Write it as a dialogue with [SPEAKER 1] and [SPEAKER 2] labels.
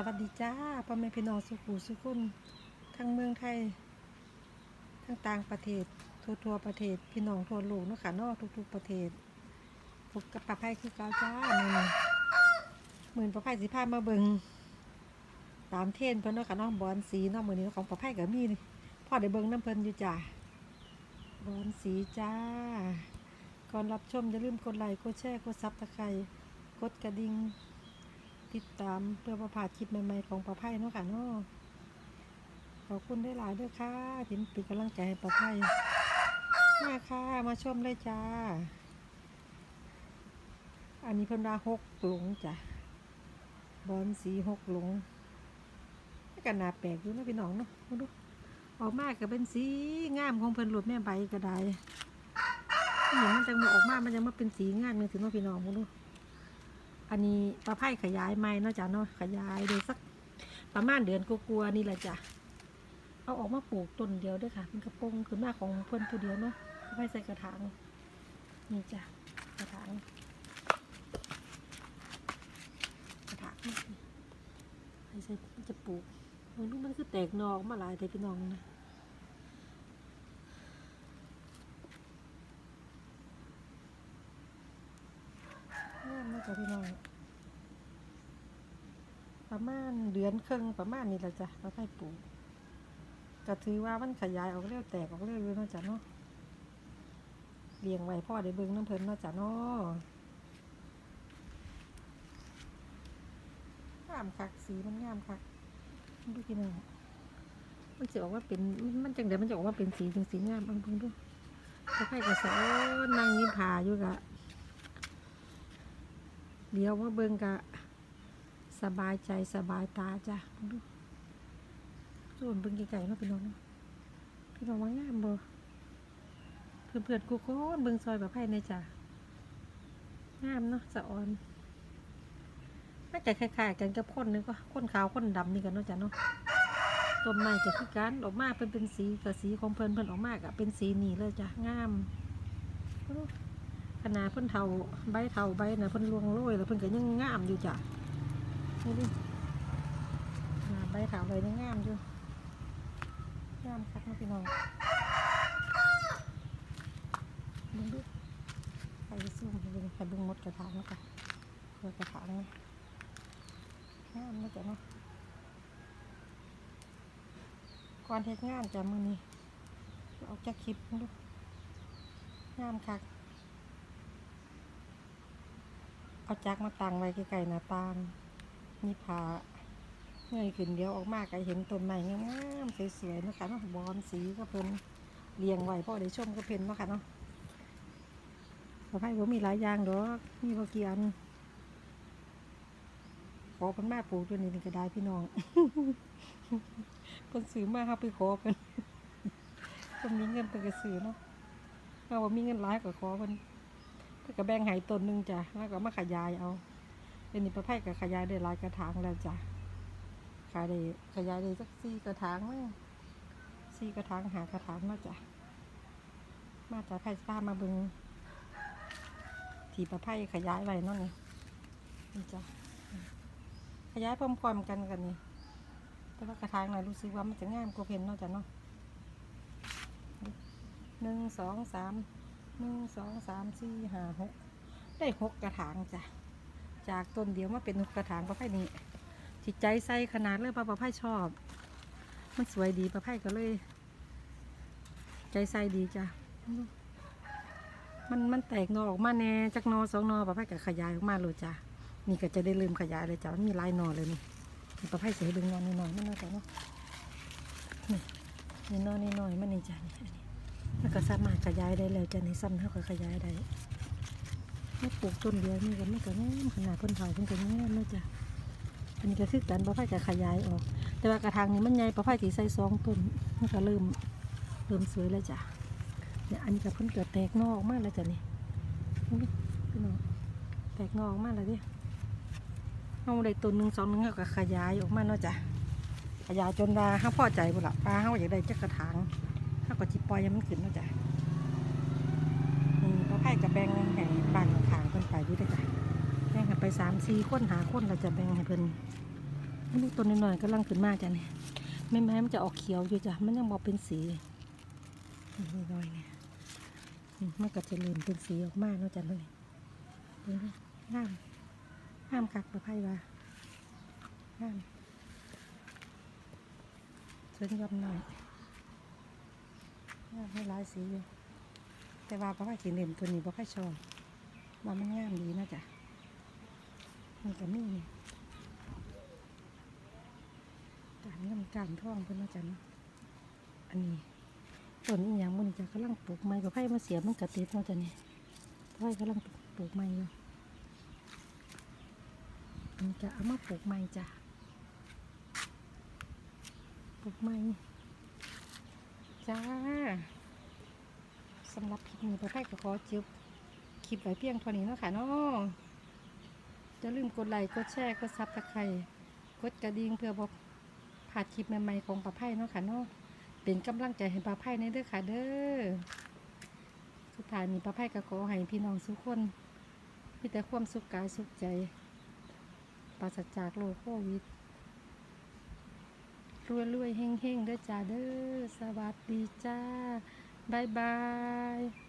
[SPEAKER 1] สวัสดีจ้าพ่อแม่พี่น้องสุขุสุขุนทั้งเมืองไทย ทั้งต่างประเทศ ทั่วทั่วประเทศ พี่น้องทั่วโลกเนาะค่ะนอกทุก ๆ ประเทศพบกับป้าไพ่คือเก้าจ้ามือเหมื่นป้าไพ่สิพามาเบิงตามเทนเพิ่นเนาะค่ะเนาะบอลสีเนาะมือนี้ของป้าไพ่ก็มีพ่อได้เบิงน้ำเพิ่นอยู่จ้าบอลสีจ้า ก่อนรับชมอย่าลืมกดไลค์กดแชร์กดซับตะไคร้กดกระดิ่ง ติดตามเพื่อประพาดคลิปใหม่ๆของประไพ่เนาะค่ะเนาะขอบคุณได้หลายด้วยค่ะที่เป็นกำลังใจให้ประไพ่มาค่ะ มาชมเลยจ้า อันนี้เพิ่นดาหกหลงจ้ะบอลสีหกหลงกันนาแปลกอยู่นะพี่น้องเนาะมาดูออกมาก็เป็นสีงามของเพิ่นหลุดแม่ใบก็ได้เห็นมันจังมาออกมา มันจะมาเป็นสีงามเนี่ยถึงว่าพี่น้องมาดู อันนี้ปลาไผ่ขยายไม้เนาะจ้ะเนาะขยายเดือนสักประมาณเดือนกลัวๆนี่แหละจ้ะเอาออกมาปลูกต้นเดียวด้วยค่ะมันกระโปรงขึ้นมาของเพื่อนผู้เดียวเนาะปลาไผ่ใส่กระถางนี่จ้ะกระถางกระถางไผ่ใส่จะปลูกมันรู้มันคือแตกนอออกมาหลายแต่พี่น้องนะงามเนาะ จ้ะพี่น้องประมาณเดือนครึ่งประมาณนี้แหละจ้ะเราให้ปลูกก็ถือว่ามันขยายออกเรื่อยแตกออกเรื่อยๆเนาะจ้ะเนาะเลี้ยงไว้พ่อได้เบิ่งน้ำเพลินเนาะจ้ะเนาะงามคักสีมันงามคักดูพี่น้องมันจะออกว่าเป็นมันจังเดี๋ยวมันจะออกว่าเป็นสีจังสีงามเอังเพิ่งดูเขาให้กระสอนนั่งยิ้มผาอยู่กะ เดี๋ยวมาเบิ่งกะสบายใจสบายตาจ้ะดูส่วนเบิ่งไก่ๆเนาะพี่น้องพี่น้องว่างามบ่เพื่อนๆกูโคนเบิ่งซอยแบบไผ่ในจ้ะงามเนาะสะออนน่าจะคล้ายๆกันกับคนนึงก็คนขาวคนดำนี่กันเนาะจ้ะเนาะต้นไม้จะคือกันออกมาเป็นเป็นสีกับสีของเพิ่นเพิ่นออกมากะเป็นสีนี่เลยจ้ะงามดู นาดเพิ่นเทาใบเทาใบนะเพิ่นลวงโรยแล้วเพิ่นก็ยังงามอยู่จ้ะนี่ดิใบขาเลยนี่งามอยู่งามคักนะพี่น้องมึงดูไปซุ่มไปเบิ่งไปเบิ่งมดกระถางแล้วกันเพื่อกระถางนี่งามนะจ๊ะเนาะก่อนเทศงานจ้ะมือนี้เอาจ็คลิปดูงามคัก เอาจักมาตั้งไว้ใกล้ๆหน้าต่างนี่ผาเงยขึ้นเดียวออกมาก็เห็นต้นไม้งามๆสวยๆนะคะเนาะบอนสีก็เพิ่นเลี้ยงไว้พ่อได้ชมก็เพิ่นเนาะค่ะเนาะสะพายผมมีหลายอย่างดอกมีพอกี่อันขอเพิ่นมาปลูกตัวนี้นี่ก็ได้พี่น้องเพิ่นซื้อมาเฮาไปขอเพิ่นเพิ่นมีเงินเพิ่นก็ซื้อเนาะเฮาบ่มีเงินหลายก็ขอเพิ่น ก็แบ่งให้ต้นหนึงจ้ะแล้วก็มาขยายเอาเดี๋ยวนี้ประไพ่กับขยายได้หลายกระถางแล้วจ้ะขายได้ขยายได้สักสี่กระถางมั้งสี่กระถางหากระถางเนาจ้ะมาจากไพ่ป้ามาบึงที่ประไพ่ขยายไว้นั่นนี่นี่จ้ะขยายพร้อมๆกันกันนี่แต่ว่ากระถางหนรู้สึกว่ามันจะง่ามกว่าเพนนาะจ้ะเนาะหนึ่งสองสาม หนึ่งสองสามสี่ห้าหกได้หกกระถางจ้ะ จากต้นเดียวมาเป็นหกระถางประไผ่นี้จิตใจใส่ขนาดเลยปลาประไผ่ชอบ มันสวยดีประไผ่ก็เลย ใจใส่ดีจ้ะ มันมันแตกนอออกมาแน่จากนอสองนอประไผ่ก็ขยายออกมาเลยจ้ะ นี่ก็จะได้ลืมขยายเลยจ้ะ มันมีลายนอเลยนี่นประไผ่เสียดึงนอนิดหน่อยมันน่าจะเนาะนี่นี่หนอนิดหน่อยมันนี่จ้ะนี่ แล้วก็สามารถขยายได้แล้วจ้ะนี่ซ้ำเท่ากับขยายได้ไม่ปลูกต้นเดียวนี่ก็ไม่ก็งามขนาดเพิ่นเผาเพิ่นก็งามเลยจ้ะอันนี้ก็คือกันปลาไผ่จะขยายออก แต่ว่ากระถางนี้มันใหญ่ปลาไผ่ที่ใส่สองต้นมันก็เริ่มเริ่มสวยแล้วจ้ะเนี่ยอันนี้ก็เพิ่นเกิดแตกหนอกมากแล้วจ้ะนี่นี่พี่น้องแตกหนอกมากแล้วดิเอาได้ต้นหนึ่งสองหนึ่งเขาก็ขยายออกมาเนาะจ้ะขยายจนว่าเขาพอใจบุละปลาเขาอยากได้จักกระถาง เขาก็จิปล่อยให้มันขึ้นนะจ้ะนี่ปลาไผ่กับแบ่งให้บ้านขางๆเพิ่นไปด้วยเด้อจ้ะแบ่งให้ไปสามสี่คนหาคนเราจะแบ่งให้เพิ่นอันนี้ต้นน้อยๆกำลังขึ้นมากจ้ะเนี่ยแม่ไม้มันจะออกเขียวอยู่จ้ะมันยังบอกเป็นสีนี่น้อยๆเนี่ยอืมมันก็จะเริ่มเป็นสีออกมาเนาะจ้ะเลยเห็นหมงามงามคักประไพว่างามสวยงามหน่อย ให้หลายสีอยู่แต่ว่าประไพสีเหลี่ยมตัวนี้ประไพชอบว่ามันงามดีนะจ๊ะมันก็มีการงินการท่องเพิ่นว่าจันอันนี้ต้นอีหยังมันจะกำลังปลูกไม้กับไผ่มาเสียบมันกระติดเนาะจ้ะนี่ไผ่กำลังปลูกไม้อยู่อันจะเอามาปลูกไม้จ้ะปลูกไม้ จ้าสำหรับคลิปนี้ป้าไผ่ก็ขอจบคลิปไว้เพียงเท่านี้นะค่ะเนาะอย่าลืมกดไลค์ กดแชร์ กดซับตะไคร้กดกระดิ่งเพื่อบอกผ่าดคลิปใหม่ๆของปลาไผ่เนาะค่ะเนาะ เป็นกำลังใจให้ปลาไผ่ในเด้อค่ะเด้อ สุดท้ายนี้ปลาไผ่ก็ขอให้พี่น้องทุกคนมีแต่ความสุขกายสุขใจปราศจากโรคโควิด รวยๆเฮงๆเด้อจ้าเด้อสวัสดีจ้าบายบาย